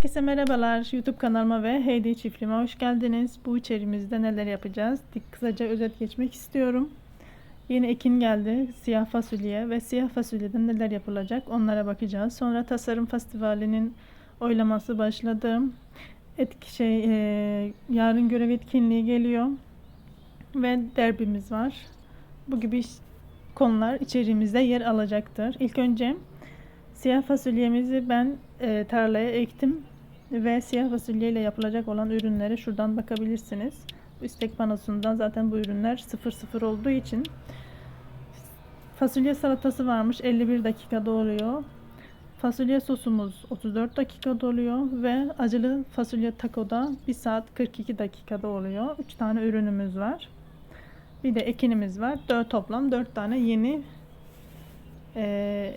Herkese merhabalar. YouTube kanalıma ve Heydi çiftliğime hoş geldiniz. Bu içeriğimizde neler yapacağız? Kısaca özet geçmek istiyorum. Yeni ekin geldi. Siyah fasulye ve siyah fasulyeden neler yapılacak onlara bakacağız. Sonra tasarım festivalinin oylaması başladı. Etki şey e, yarın görev etkinliği geliyor ve derbimiz var. Bu gibi konular içeriğimizde yer alacaktır. İlk önce Siyah fasulyemizi ben e, tarlaya ektim ve siyah fasulye ile yapılacak olan ürünlere şuradan bakabilirsiniz. İstek panosundan zaten bu ürünler 00 olduğu için fasulye salatası varmış 51 dakikada oluyor. Fasulye sosumuz 34 dakikada oluyor ve acılı fasulye takoda 1 saat 42 dakikada oluyor. 3 tane ürünümüz var. Bir de ekinimiz var. 4 toplam 4 tane yeni e,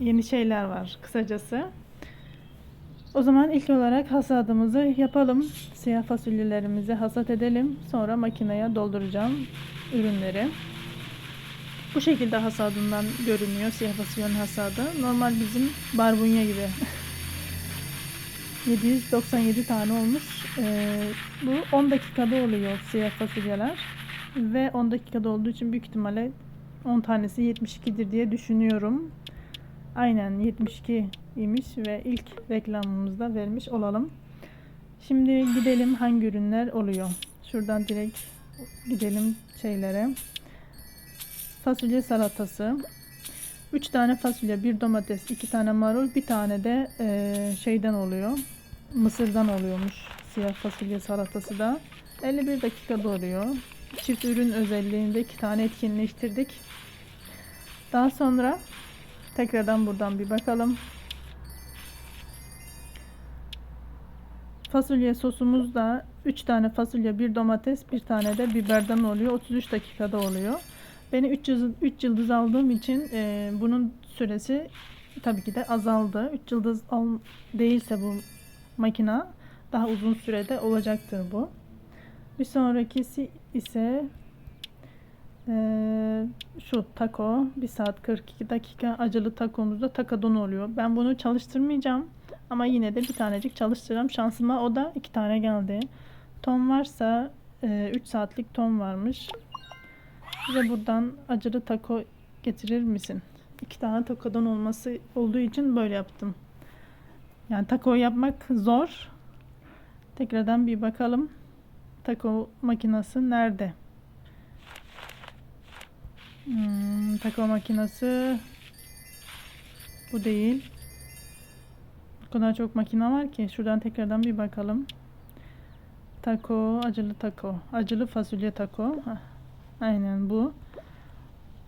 yeni şeyler var kısacası. O zaman ilk olarak hasadımızı yapalım. Siyah fasulyelerimizi hasat edelim. Sonra makineye dolduracağım ürünleri. Bu şekilde hasadından görünüyor siyah fasulyenin hasadı. Normal bizim barbunya gibi. 797 tane olmuş. Ee, bu 10 dakikada oluyor siyah fasulyeler. Ve 10 dakikada olduğu için büyük ihtimalle 10 tanesi 72'dir diye düşünüyorum. Aynen 72 imiş ve ilk reklamımızda vermiş olalım. Şimdi gidelim hangi ürünler oluyor. Şuradan direkt gidelim şeylere. Fasulye salatası. 3 tane fasulye, bir domates, 2 tane marul, bir tane de e, şeyden oluyor. Mısırdan oluyormuş siyah fasulye salatası da. 51 dakikada oluyor. Çift ürün özelliğinde 2 tane etkinleştirdik. Daha sonra Tekrardan buradan bir bakalım. Fasulye sosumuz da 3 tane fasulye, bir domates, bir tane de biberden oluyor. 33 dakikada oluyor. Beni 3 yıldız, 3 yıldız aldığım için e, bunun süresi tabii ki de azaldı. 3 yıldız al, değilse bu makina daha uzun sürede olacaktır bu. Bir sonrakisi ise ee, şu taco 1 saat 42 dakika acılı takomuzda takadon oluyor. Ben bunu çalıştırmayacağım ama yine de bir tanecik çalıştıracağım. Şansıma o da iki tane geldi. Ton varsa e, 3 saatlik ton varmış. Bize buradan acılı taco getirir misin? İki tane takadon olması olduğu için böyle yaptım. Yani taco yapmak zor. Tekrardan bir bakalım. Taco makinesi nerede? Hmm, taco makinesi bu değil. Kadar çok makina var ki şuradan tekrardan bir bakalım. Taco, acılı taco, acılı fasulye taco. Heh, aynen bu.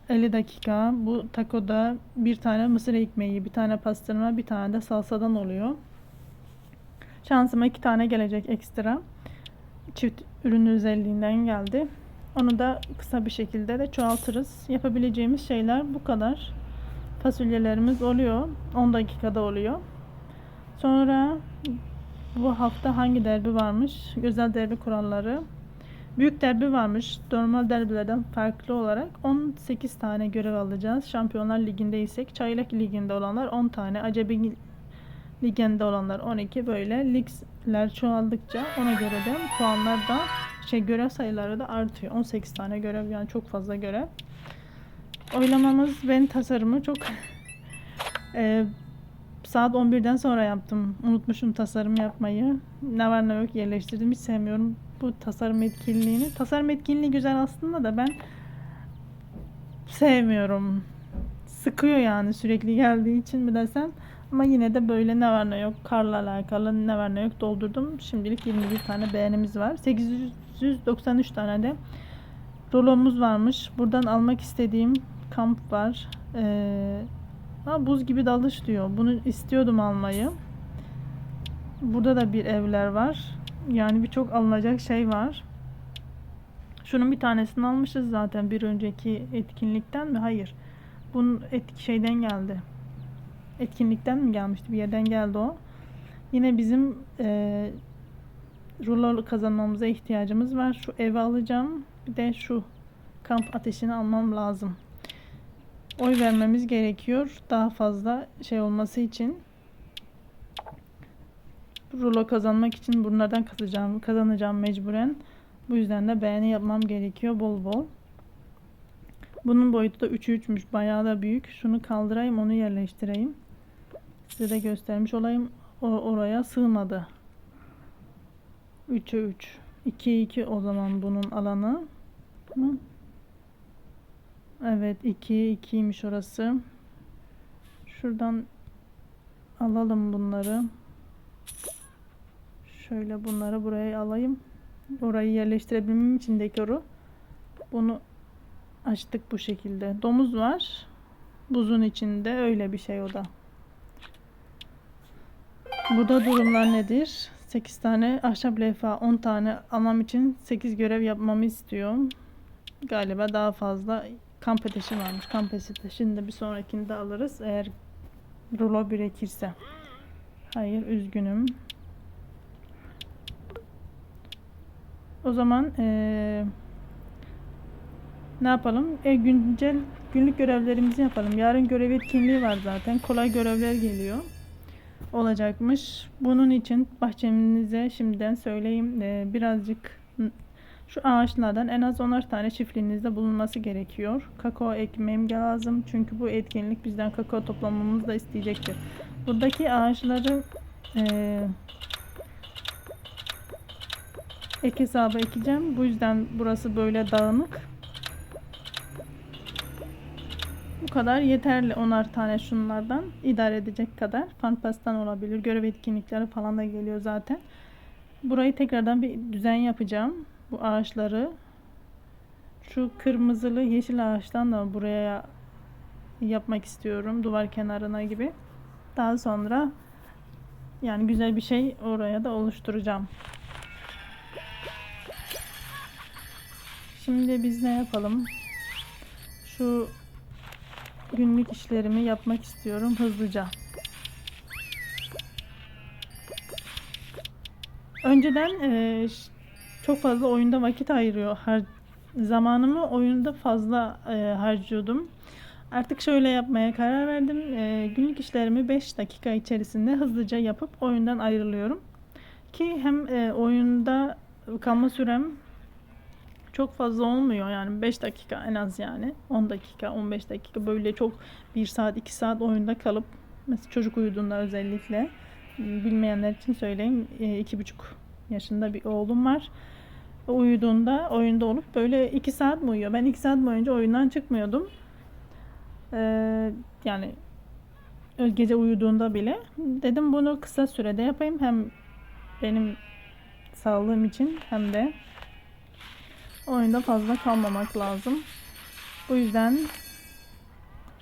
50 dakika. Bu takoda bir tane mısır ekmeği, bir tane pastırma, bir tane de salsadan oluyor. Şansıma iki tane gelecek ekstra. Çift ürün özelliğinden geldi. Onu da kısa bir şekilde de çoğaltırız. Yapabileceğimiz şeyler bu kadar. Fasulyelerimiz oluyor. 10 dakikada oluyor. Sonra bu hafta hangi derbi varmış? Güzel derbi kuralları. Büyük derbi varmış. Normal derbilerden farklı olarak 18 tane görev alacağız. Şampiyonlar Ligi'ndeysek Çaylak Ligi'nde olanlar 10 tane. Acebi Ligi'nde olanlar 12 böyle ligler çoğaldıkça ona göre de puanlar da şey görev sayıları da artıyor. 18 tane görev yani çok fazla görev. Oylamamız ben tasarımı çok saat 11'den sonra yaptım. Unutmuşum tasarım yapmayı. Ne var ne yok yerleştirdim. Hiç sevmiyorum bu tasarım etkinliğini. Tasarım etkinliği güzel aslında da ben sevmiyorum. Sıkıyor yani sürekli geldiği için mi desem. Ama yine de böyle ne var ne yok karla alakalı ne var ne yok doldurdum. Şimdilik 21 tane beğenimiz var. 893 tane de rolomuz varmış. Buradan almak istediğim kamp var. Ee, ha, buz gibi dalış diyor. Bunu istiyordum almayı. Burada da bir evler var. Yani birçok alınacak şey var. Şunun bir tanesini almışız zaten bir önceki etkinlikten mi? Hayır. Bunun etki şeyden geldi etkinlikten mi gelmişti? Bir yerden geldi o. Yine bizim e, rulo kazanmamıza ihtiyacımız var. Şu evi alacağım. Bir de şu kamp ateşini almam lazım. Oy vermemiz gerekiyor. Daha fazla şey olması için. rulo kazanmak için bunlardan kazanacağım, kazanacağım mecburen. Bu yüzden de beğeni yapmam gerekiyor bol bol. Bunun boyutu da 3'ü 3'müş. Bayağı da büyük. Şunu kaldırayım onu yerleştireyim. Size de göstermiş olayım. O, oraya sığmadı. 3'e 3. 2'ye 2 o zaman bunun alanı. Hı? Evet 2'ye 2'ymiş orası. Şuradan alalım bunları. Şöyle bunları buraya alayım. Orayı yerleştirebilmem için dekoru. Bunu açtık bu şekilde. Domuz var. Buzun içinde öyle bir şey o da. Burada durumlar nedir? 8 tane ahşap levha 10 tane almam için 8 görev yapmamı istiyor. Galiba daha fazla kamp ateşi varmış. Kamp ateşini de bir sonrakinde alırız. Eğer rulo birikirse. Hayır üzgünüm. O zaman eee, ne yapalım? E, güncel günlük görevlerimizi yapalım. Yarın görev etkinliği var zaten. Kolay görevler geliyor. Olacakmış. Bunun için bahçemize şimdiden söyleyeyim. eee, birazcık şu ağaçlardan en az 10'ar tane çiftliğinizde bulunması gerekiyor. Kakao ekmem lazım. Çünkü bu etkinlik bizden kakao toplamamızı da isteyecektir. Buradaki ağaçları eee ek hesaba ekeceğim. Bu yüzden burası böyle dağınık. Bu kadar yeterli. Onar tane şunlardan idare edecek kadar. Fanpastan olabilir. Görev etkinlikleri falan da geliyor zaten. Burayı tekrardan bir düzen yapacağım. Bu ağaçları şu kırmızılı yeşil ağaçtan da buraya yapmak istiyorum. Duvar kenarına gibi. Daha sonra yani güzel bir şey oraya da oluşturacağım. Şimdi biz ne yapalım? Şu günlük işlerimi yapmak istiyorum hızlıca. Önceden ş- çok fazla oyunda vakit ayırıyor. Har zamanımı oyunda fazla eee, harcıyordum. Artık şöyle yapmaya karar verdim. Eee, günlük işlerimi 5 dakika içerisinde hızlıca yapıp oyundan ayrılıyorum. Ki hem eee, oyunda kalma sürem çok fazla olmuyor yani 5 dakika en az yani 10 dakika 15 dakika böyle çok 1 saat 2 saat oyunda kalıp mesela çocuk uyuduğunda özellikle bilmeyenler için söyleyeyim e, iki buçuk yaşında bir oğlum var uyuduğunda oyunda olup böyle 2 saat mi uyuyor ben 2 saat boyunca oyundan çıkmıyordum Ee, yani gece uyuduğunda bile dedim bunu kısa sürede yapayım hem benim sağlığım için hem de oyunda fazla kalmamak lazım. Bu yüzden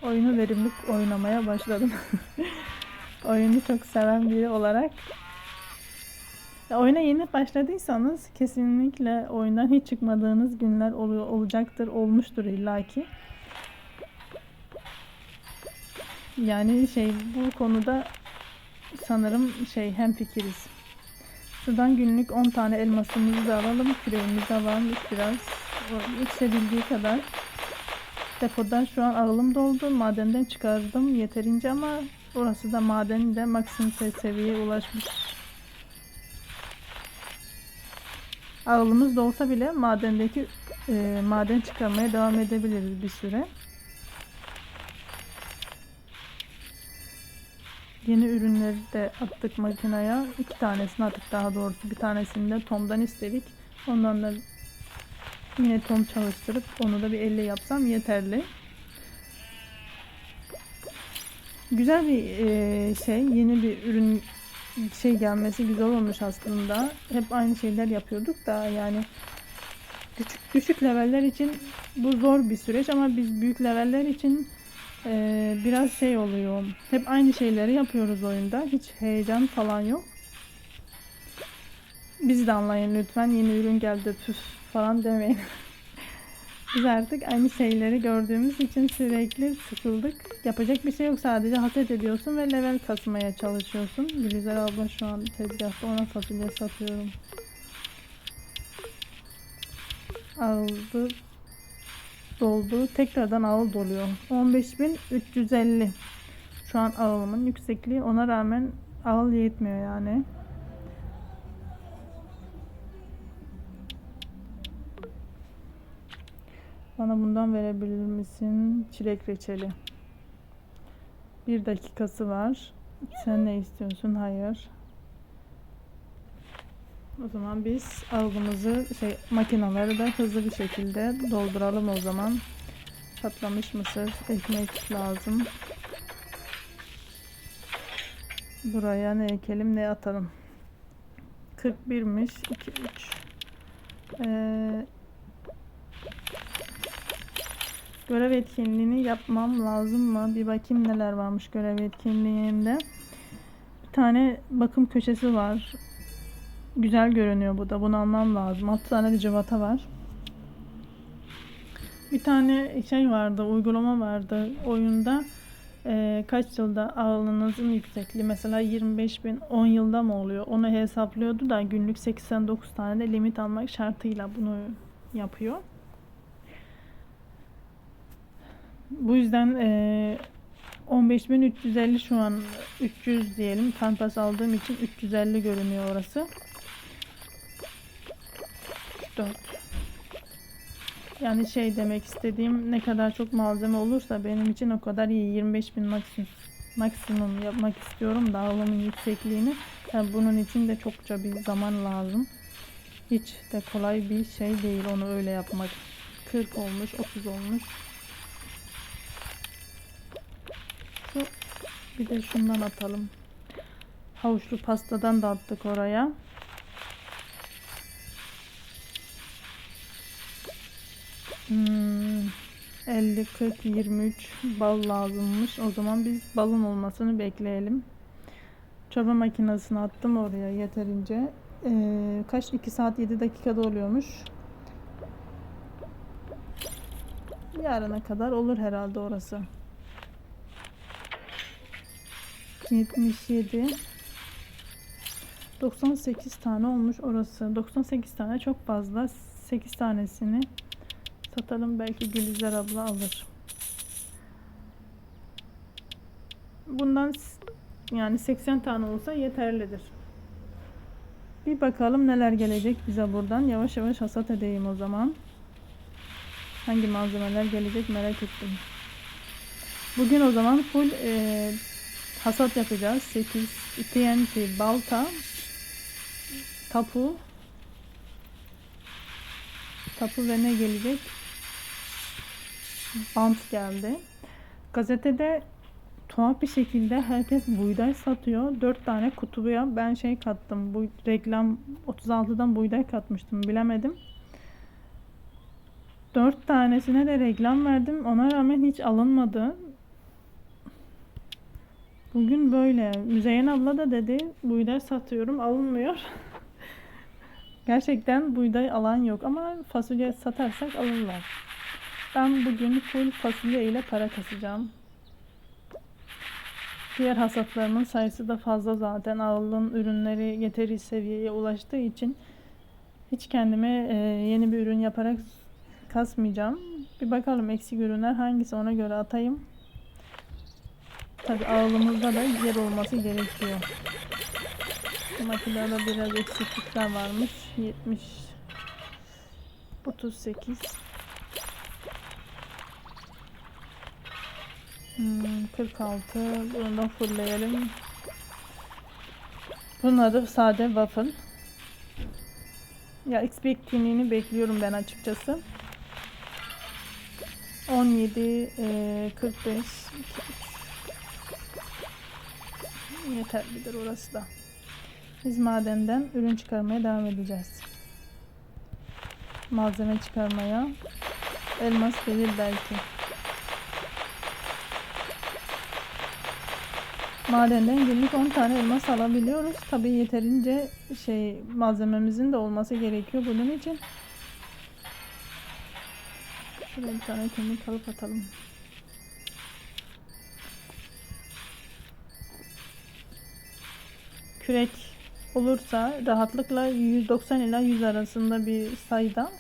oyunu verimli oynamaya başladım. Oyunu çok seven biri olarak. Oyuna yeni başladıysanız kesinlikle oyundan hiç çıkmadığınız günler oluyor, olacaktır, olmuştur illaki. Yani şey bu konuda sanırım şey hem fikiriz. Şuradan günlük 10 tane elmasımızı da alalım. Küreğimizi varmış biraz. O Yetişebildiği kadar. Depoda şu an ağılım doldu. Madenden çıkardım yeterince ama orası da maden de maksimum se- seviyeye ulaşmış. Ağılımız da olsa bile madendeki e, maden çıkarmaya devam edebiliriz bir süre. Yeni ürünleri de attık makineye. İki tanesini attık daha doğrusu. Bir tanesini de Tom'dan istedik. Ondan da yine Tom çalıştırıp onu da bir elle yapsam yeterli. Güzel bir eee, şey. Yeni bir ürün şey gelmesi güzel olmuş aslında. Hep aynı şeyler yapıyorduk da yani küçük düşük leveller için bu zor bir süreç ama biz büyük leveller için ee, biraz şey oluyor. Hep aynı şeyleri yapıyoruz oyunda. Hiç heyecan falan yok. Bizi de anlayın lütfen. Yeni ürün geldi püf falan demeyin. Biz artık aynı şeyleri gördüğümüz için sürekli sıkıldık. Yapacak bir şey yok. Sadece haset ediyorsun ve level kasmaya çalışıyorsun. Gülüzer abla şu an tezgahta ona fasulye satıyorum. Aldı doldu. Tekrardan ağıl doluyor. 15.350. Şu an ağılımın yüksekliği. Ona rağmen ağıl yetmiyor yani. Bana bundan verebilir misin? Çilek reçeli. Bir dakikası var. Sen ne istiyorsun? Hayır. O zaman biz algımızı şey makinaları da hızlı bir şekilde dolduralım o zaman. Patlamış mısır, ekmek lazım. Buraya ne ekelim ne atalım. 41'miş. 2 3. Ee, görev etkinliğini yapmam lazım mı? Bir bakayım neler varmış görev etkinliğinde. Bir tane bakım köşesi var. Güzel görünüyor bu da. Bunu almam lazım. 6 tane de cıvata var. Bir tane şey vardı, uygulama vardı oyunda. Ee, kaç yılda ağırlığınızın yüksekliği mesela 25 bin 10 yılda mı oluyor? Onu hesaplıyordu da günlük 89 tane de limit almak şartıyla bunu yapıyor. Bu yüzden e, 15.350 şu an 300 diyelim. Kanpas aldığım için 350 görünüyor orası. 4. Yani şey demek istediğim ne kadar çok malzeme olursa benim için o kadar iyi. 25 bin maksimum, maksimum yapmak istiyorum dağılımın yüksekliğini. Yani bunun için de çokça bir zaman lazım. Hiç de kolay bir şey değil onu öyle yapmak. 40 olmuş, 30 olmuş. Şu bir de şundan atalım. Havuçlu pastadan da attık oraya. Hmm, 50, 40, 23 bal lazımmış. O zaman biz balın olmasını bekleyelim. Çorba makinesini attım oraya yeterince. Ee, kaç? 2 saat 7 dakikada oluyormuş. Yarına kadar olur herhalde orası. 77 98 tane olmuş orası. 98 tane çok fazla. 8 tanesini satalım. Belki Gülizar abla alır. Bundan yani 80 tane olsa yeterlidir. Bir bakalım neler gelecek bize buradan. Yavaş yavaş hasat edeyim o zaman. Hangi malzemeler gelecek merak ettim. Bugün o zaman full e, hasat yapacağız. 8 TNT balta tapu tapu ve ne gelecek? Bant geldi. Gazetede tuhaf bir şekilde herkes buğday satıyor. 4 tane kutuya ben şey kattım. Bu reklam 36'dan buğday katmıştım. Bilemedim. 4 tanesine de reklam verdim. Ona rağmen hiç alınmadı. Bugün böyle. Müzeyyen abla da dedi buğday satıyorum alınmıyor. Gerçekten buğday alan yok ama fasulye satarsak alırlar. Ben bugün full fasulye ile para kasacağım. Diğer hasatlarımın sayısı da fazla zaten. Aldığım ürünleri yeteri seviyeye ulaştığı için hiç kendime e, yeni bir ürün yaparak kasmayacağım. Bir bakalım eksik ürünler hangisi ona göre atayım. Tabi ağlımızda da yer olması gerekiyor. Makinede biraz eksiklikler varmış. 70 38 hmm, 46 Bunu da fullleyelim. Bunun adı sade waffle. Ya XP bekliyorum ben açıkçası. 17 e, 45 2, 3. Yeterlidir orası da. Biz madenden ürün çıkarmaya devam edeceğiz. Malzeme çıkarmaya. Elmas gelir belki. Madenden günlük 10 tane elmas alabiliyoruz. Tabi yeterince şey malzememizin de olması gerekiyor bunun için. Şuraya bir tane kemik alıp atalım. Kürek olursa rahatlıkla 190 ila 100 arasında bir sayıda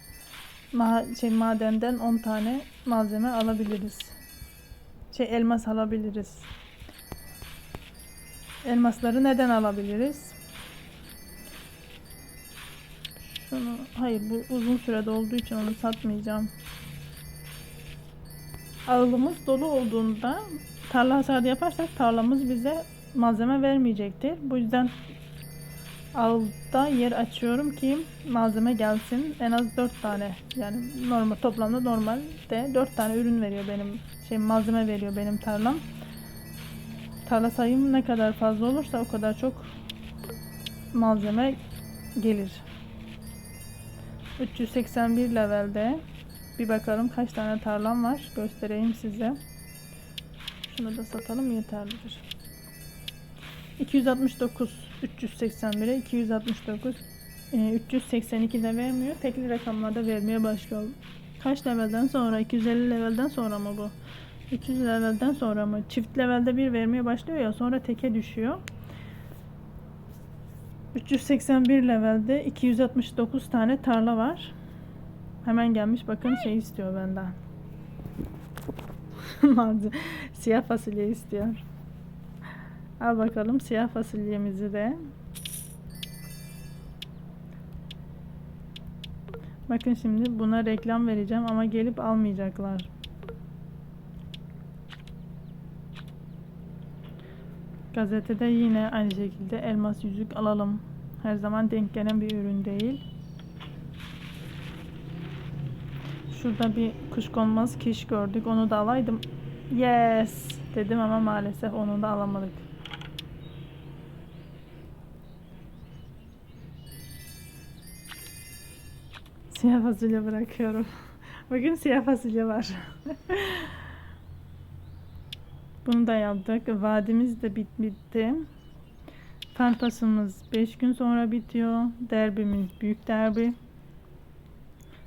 ma şey madenden 10 tane malzeme alabiliriz. Şey elmas alabiliriz. Elmasları neden alabiliriz? Şunu hayır bu uzun sürede olduğu için onu satmayacağım. ağılımız dolu olduğunda tarla hasadı yaparsak tarlamız bize malzeme vermeyecektir. Bu yüzden ağılda yer açıyorum ki malzeme gelsin. En az 4 tane yani normal toplamda normalde 4 tane ürün veriyor benim şey malzeme veriyor benim tarlam. Tarla sayım ne kadar fazla olursa o kadar çok malzeme gelir. 381 levelde bir bakalım kaç tane tarlam var. Göstereyim size. Şunu da satalım yeterlidir. 269 381'e 269 e, 382 de vermiyor. Tekli rakamlarda vermeye başlıyor. Kaç levelden sonra? 250 levelden sonra mı bu? 300 levelden sonra mı? Çift levelde bir vermeye başlıyor ya sonra teke düşüyor. 381 levelde 269 tane tarla var. Hemen gelmiş bakın şey istiyor benden. Siyah fasulye istiyor. Al bakalım siyah fasulyemizi de. Bakın şimdi buna reklam vereceğim ama gelip almayacaklar. Gazetede yine aynı şekilde elmas yüzük alalım. Her zaman denk gelen bir ürün değil. Şurada bir kuşkonmaz kiş gördük. Onu da alaydım. Yes dedim ama maalesef onu da alamadık. Siyah fasulye bırakıyorum. Bugün siyah fasulye var. Bunu da yaptık. Vadimiz de bit bitti. Fen pasımız 5 gün sonra bitiyor. Derbimiz büyük derbi.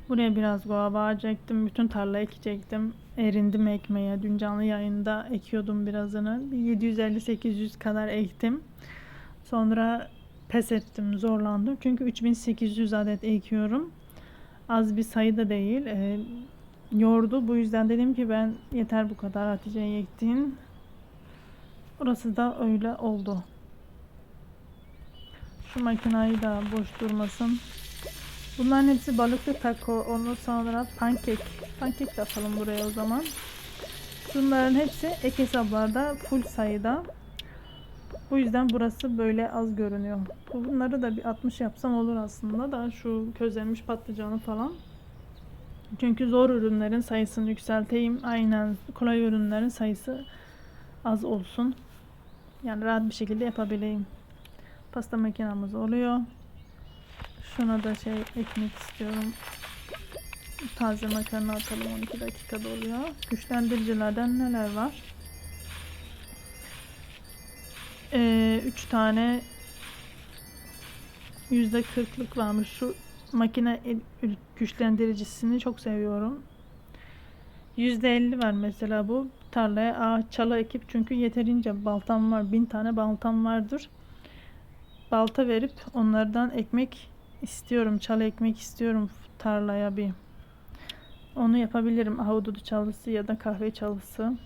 Buraya biraz guava ağacı ektim. Bütün tarla ekecektim. Erindim ekmeye. Dün canlı yayında ekiyordum birazını. Bir 750-800 kadar ektim. Sonra pes ettim. Zorlandım. Çünkü 3800 adet ekiyorum. Az bir sayı da değil. Ee, yordu. Bu yüzden dedim ki ben yeter bu kadar Hatice'ye ektiğin. Orası da öyle oldu. Şu makinayı da boş durmasın. Bunların hepsi balıklı taco. Onu sonra pankek. Pankek de atalım buraya o zaman. Bunların hepsi ek hesaplarda full sayıda. Bu yüzden burası böyle az görünüyor. Bunları da bir 60 yapsam olur aslında da şu közlenmiş patlıcanı falan. Çünkü zor ürünlerin sayısını yükselteyim. Aynen kolay ürünlerin sayısı az olsun. Yani rahat bir şekilde yapabileyim. Pasta makinamız oluyor. Şuna da şey ekmek istiyorum. Taze makarna atalım 12 dakikada oluyor. Güçlendiricilerden neler var? 3 ee, tane %40'lık varmış. Şu makine güçlendiricisini çok seviyorum. %50 var mesela bu. Tarlaya ağaç çalı ekip çünkü yeterince baltam var. Bin tane baltam vardır. Balta verip onlardan ekmek istiyorum. Çalı ekmek istiyorum tarlaya bir. Onu yapabilirim. Ahududu çalısı ya da kahve çalısı.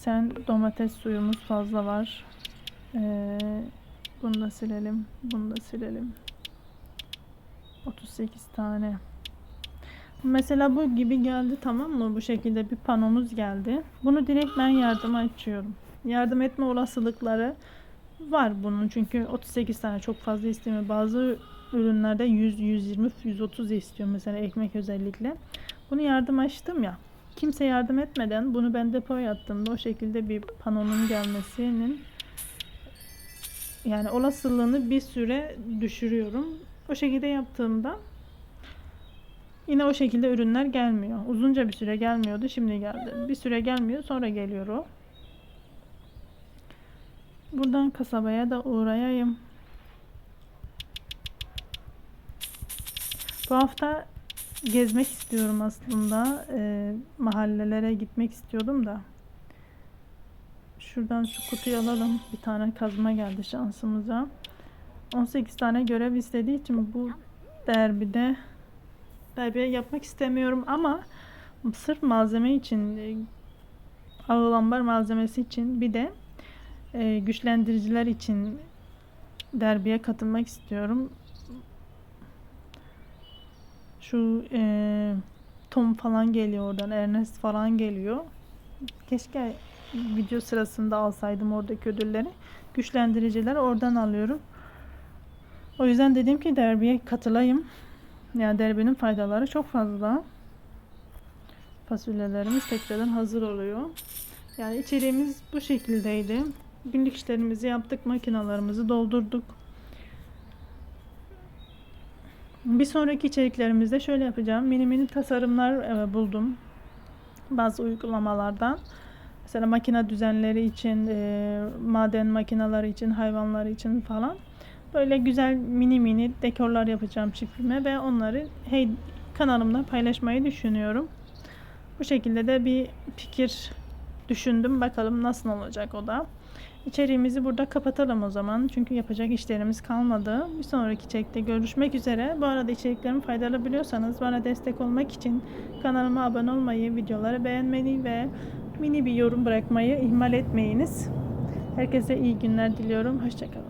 Sen domates suyumuz fazla var. Ee, bunu da silelim. Bunu da silelim. 38 tane. Mesela bu gibi geldi tamam mı? Bu şekilde bir panomuz geldi. Bunu direkt ben yardıma açıyorum. Yardım etme olasılıkları var bunun. Çünkü 38 tane çok fazla istemiyor. Bazı ürünlerde 100, 120, 130 istiyor mesela ekmek özellikle. Bunu yardım açtım ya. Kimse yardım etmeden bunu ben depoya attığımda o şekilde bir panonun gelmesinin yani olasılığını bir süre düşürüyorum. O şekilde yaptığımda yine o şekilde ürünler gelmiyor. Uzunca bir süre gelmiyordu. Şimdi geldi. Bir süre gelmiyor. Sonra geliyor o. Buradan kasabaya da uğrayayım. Bu hafta gezmek istiyorum aslında. E, mahallelere gitmek istiyordum da. Şuradan şu kutuyu alalım. Bir tane kazma geldi şansımıza. 18 tane görev istediği için bu derbide derbiye yapmak istemiyorum ama sırf malzeme için e, ağılambar malzemesi için bir de e, güçlendiriciler için derbiye katılmak istiyorum. Şu e, Tom falan geliyor oradan. Ernest falan geliyor. Keşke video sırasında alsaydım oradaki ödülleri. Güçlendiriciler oradan alıyorum. O yüzden dedim ki derbiye katılayım. Yani derbinin faydaları çok fazla. Fasulyelerimiz tekrardan hazır oluyor. Yani içeriğimiz bu şekildeydi. Günlük işlerimizi yaptık, makinalarımızı doldurduk. Bir sonraki içeriklerimizde şöyle yapacağım. Mini mini tasarımlar e, buldum. Bazı uygulamalardan. Mesela makine düzenleri için, e, maden makineleri için, hayvanlar için falan. Böyle güzel mini mini dekorlar yapacağım çiftime ve onları hey, kanalımda paylaşmayı düşünüyorum. Bu şekilde de bir fikir düşündüm. Bakalım nasıl olacak o da. İçeriğimizi burada kapatalım o zaman. Çünkü yapacak işlerimiz kalmadı. Bir sonraki içerikte görüşmek üzere. Bu arada içeriklerimi faydalı biliyorsanız bana destek olmak için kanalıma abone olmayı, videoları beğenmeyi ve mini bir yorum bırakmayı ihmal etmeyiniz. Herkese iyi günler diliyorum. Hoşçakalın.